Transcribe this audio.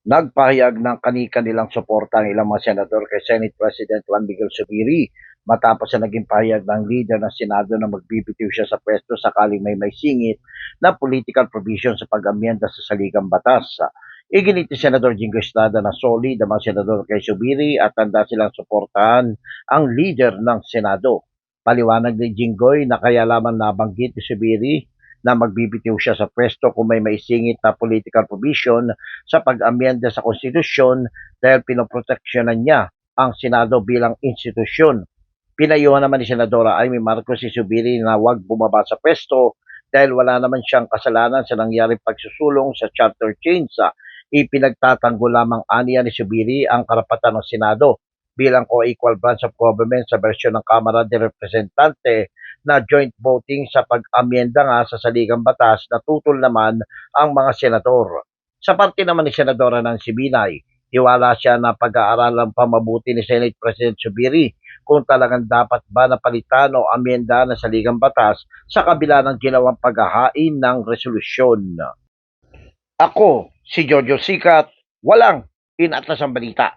nagpahayag ng kani-kanilang suporta ang ilang mga senador kay Senate President Juan Miguel Zubiri matapos na naging pahayag ng leader ng Senado na magbibitiw siya sa pwesto sakaling may may singit na political provision sa pag-amyenda sa saligang batas. Iginit ni Senador Jingo Estrada na solid ang mga senador kay Zubiri at handa silang suportahan ang leader ng Senado. Paliwanag ni Jinggoy na kaya lamang nabanggit ni Zubiri na magbibitiw siya sa pwesto kung may maisingit na political provision sa pag-amyenda sa konstitusyon dahil pinoproteksyonan niya ang Senado bilang institusyon. Pinayuhan naman ni Senadora Amy Marcos si Subiri na huwag bumaba sa pwesto dahil wala naman siyang kasalanan sa nangyaring pagsusulong sa charter change. Ipinagtatanggol lamang aniya ni Subiri ang karapatan ng Senado bilang co-equal branch of government sa bersyon ng Kamara de Representante na joint voting sa pag-amyenda nga sa saligang batas na tutol naman ang mga senador. Sa parte naman ni Senadora Nancy Binay, hiwala siya na pag-aaralan pa mabuti ni Senate President Subiri kung talagang dapat ba napalitan o amyenda na saligang batas sa kabila ng ginawang paghahain ng resolusyon. Ako, si Jojo Sikat, walang inatas ang balita.